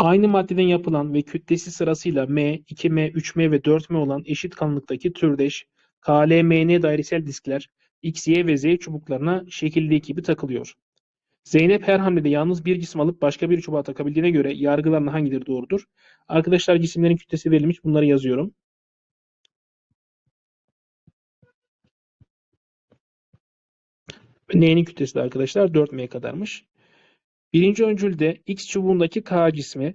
Aynı maddeden yapılan ve kütlesi sırasıyla M, 2M, 3M ve 4M olan eşit kalınlıktaki türdeş KLMN dairesel diskler X, Y ve Z çubuklarına şekildeki gibi takılıyor. Zeynep her hamlede yalnız bir cisim alıp başka bir çubuğa takabildiğine göre yargılarından hangileri doğrudur? Arkadaşlar cisimlerin kütlesi verilmiş. Bunları yazıyorum. N'nin kütlesi de arkadaşlar 4M kadarmış. Birinci öncülde X çubuğundaki K cismi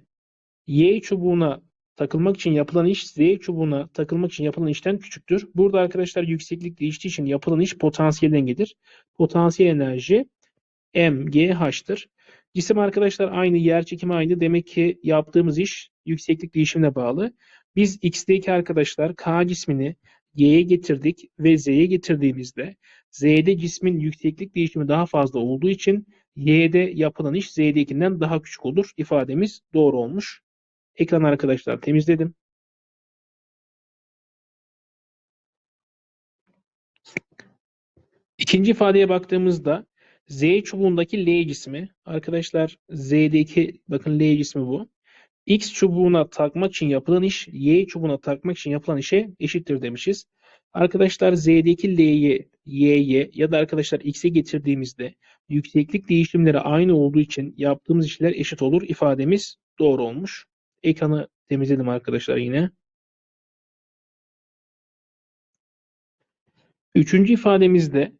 Y çubuğuna takılmak için yapılan iş Z çubuğuna takılmak için yapılan işten küçüktür. Burada arkadaşlar yükseklik değiştiği için yapılan iş potansiyel dengedir. Potansiyel enerji MGH'tır. Cisim arkadaşlar aynı, yer çekimi aynı. Demek ki yaptığımız iş yükseklik değişimine bağlı. Biz X'deki arkadaşlar K cismini Y'ye getirdik ve Z'ye getirdiğimizde Z'de cismin yükseklik değişimi daha fazla olduğu için Y'de yapılan iş Z'dekinden daha küçük olur. İfademiz doğru olmuş. Ekran arkadaşlar temizledim. İkinci ifadeye baktığımızda Z çubuğundaki L cismi arkadaşlar Z'deki bakın L cismi bu. X çubuğuna takmak için yapılan iş Y çubuğuna takmak için yapılan işe eşittir demişiz. Arkadaşlar Z'deki L'yi Y'ye ya da arkadaşlar X'e getirdiğimizde yükseklik değişimleri aynı olduğu için yaptığımız işler eşit olur. İfademiz doğru olmuş. Ekranı temizledim arkadaşlar yine. Üçüncü ifademizde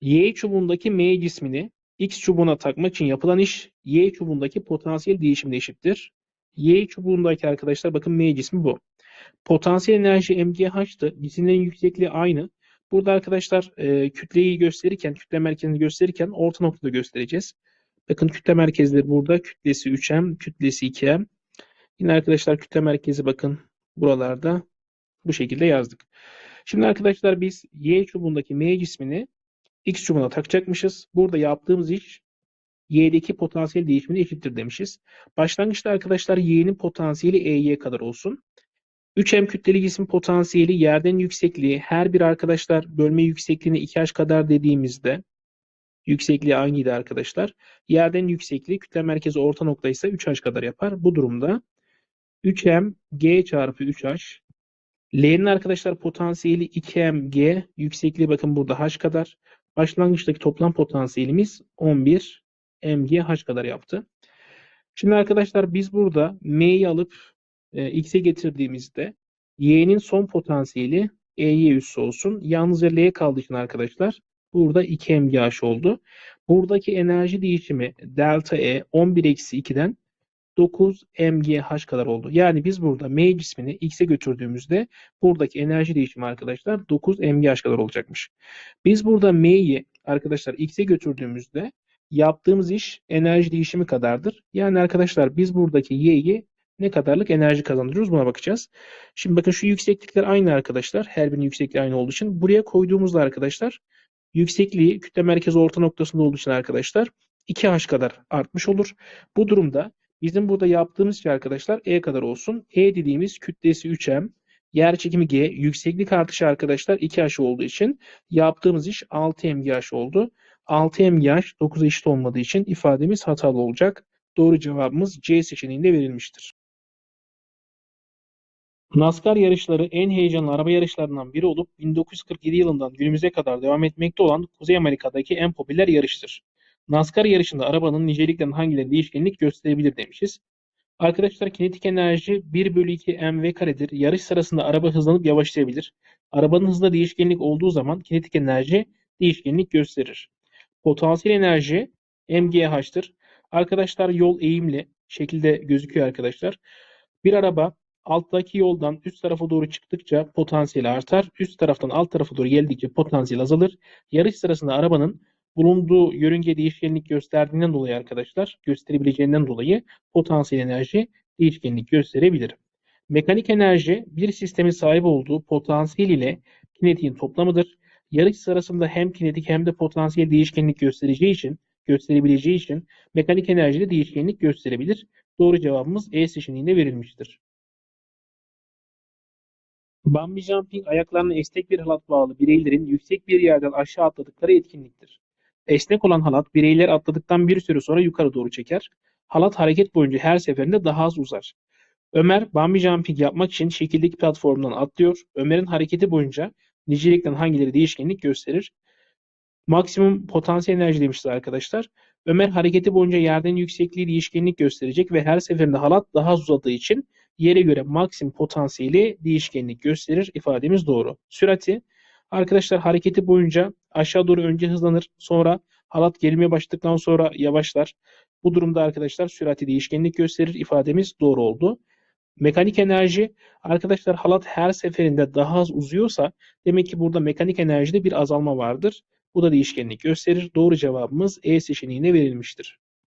Y çubuğundaki M cismini X çubuğuna takmak için yapılan iş Y çubuğundaki potansiyel değişimle eşittir. Y çubuğundaki arkadaşlar bakın M cismi bu. Potansiyel enerji MGH'tı. Cisimlerin yüksekliği aynı. Burada arkadaşlar e, kütleyi gösterirken, kütle merkezini gösterirken orta noktada göstereceğiz. Bakın kütle merkezleri burada. Kütlesi 3M, kütlesi 2M. Yine arkadaşlar kütle merkezi bakın buralarda bu şekilde yazdık. Şimdi arkadaşlar biz Y çubuğundaki M cismini X çubuğuna takacakmışız. Burada yaptığımız iş Y'deki potansiyel değişimine eşittir demişiz. Başlangıçta arkadaşlar Y'nin potansiyeli EY kadar olsun. 3M kütleli cisim potansiyeli yerden yüksekliği her bir arkadaşlar bölme yüksekliğine 2H kadar dediğimizde yüksekliği aynıydı arkadaşlar. Yerden yüksekliği kütle merkezi orta nokta ise 3H kadar yapar. Bu durumda 3M G çarpı 3H L'nin arkadaşlar potansiyeli 2M G yüksekliği bakın burada H kadar. Başlangıçtaki toplam potansiyelimiz 11 MGH kadar yaptı. Şimdi arkadaşlar biz burada M'yi alıp e, X'e getirdiğimizde Y'nin son potansiyeli E'ye üssü olsun. Yalnızca L kaldığı için arkadaşlar burada 2 MGH oldu. Buradaki enerji değişimi delta E 11 eksi 2'den 9 MGH kadar oldu. Yani biz burada M cismini X'e götürdüğümüzde buradaki enerji değişimi arkadaşlar 9 MGH kadar olacakmış. Biz burada M'yi arkadaşlar X'e götürdüğümüzde yaptığımız iş enerji değişimi kadardır. Yani arkadaşlar biz buradaki Y'yi ne kadarlık enerji kazandırıyoruz buna bakacağız. Şimdi bakın şu yükseklikler aynı arkadaşlar. Her birinin yüksekliği aynı olduğu için. Buraya koyduğumuzda arkadaşlar yüksekliği kütle merkezi orta noktasında olduğu için arkadaşlar 2H kadar artmış olur. Bu durumda bizim burada yaptığımız şey arkadaşlar E kadar olsun. E dediğimiz kütlesi 3M. Yer çekimi G. Yükseklik artışı arkadaşlar 2H olduğu için yaptığımız iş 6 MGH oldu. 6 MGH 9'a eşit olmadığı için ifademiz hatalı olacak. Doğru cevabımız C seçeneğinde verilmiştir. NASCAR yarışları en heyecanlı araba yarışlarından biri olup 1947 yılından günümüze kadar devam etmekte olan Kuzey Amerika'daki en popüler yarıştır. NASCAR yarışında arabanın niceliklerinin hangileri değişkenlik gösterebilir demişiz. Arkadaşlar kinetik enerji 1 bölü 2 mv karedir. Yarış sırasında araba hızlanıp yavaşlayabilir. Arabanın hızında değişkenlik olduğu zaman kinetik enerji değişkenlik gösterir. Potansiyel enerji mgH'tır. Arkadaşlar yol eğimli şekilde gözüküyor arkadaşlar. Bir araba alttaki yoldan üst tarafa doğru çıktıkça potansiyeli artar. Üst taraftan alt tarafa doğru geldikçe potansiyel azalır. Yarış sırasında arabanın bulunduğu yörünge değişkenlik gösterdiğinden dolayı arkadaşlar gösterebileceğinden dolayı potansiyel enerji değişkenlik gösterebilir. Mekanik enerji bir sistemin sahip olduğu potansiyel ile kinetiğin toplamıdır. Yarış sırasında hem kinetik hem de potansiyel değişkenlik göstereceği için gösterebileceği için mekanik enerjide değişkenlik gösterebilir. Doğru cevabımız E seçeneğinde verilmiştir. Bungee jumping ayaklarına esnek bir halat bağlı bireylerin yüksek bir yerden aşağı atladıkları etkinliktir. Esnek olan halat bireyler atladıktan bir süre sonra yukarı doğru çeker. halat hareket boyunca her seferinde daha az uzar. Ömer bungee jumping yapmak için şekildeki platformdan atlıyor. Ömer'in hareketi boyunca nicelikten hangileri değişkenlik gösterir? Maksimum potansiyel enerji demişiz arkadaşlar. Ömer hareketi boyunca yerden yüksekliği değişkenlik gösterecek ve her seferinde halat daha az uzadığı için yere göre maksimum potansiyeli değişkenlik gösterir. İfademiz doğru. Sürati arkadaşlar hareketi boyunca aşağı doğru önce hızlanır. Sonra halat gelmeye başladıktan sonra yavaşlar. Bu durumda arkadaşlar sürati değişkenlik gösterir. İfademiz doğru oldu. Mekanik enerji arkadaşlar halat her seferinde daha az uzuyorsa demek ki burada mekanik enerjide bir azalma vardır. Bu da değişkenlik gösterir. Doğru cevabımız E seçeneğine verilmiştir.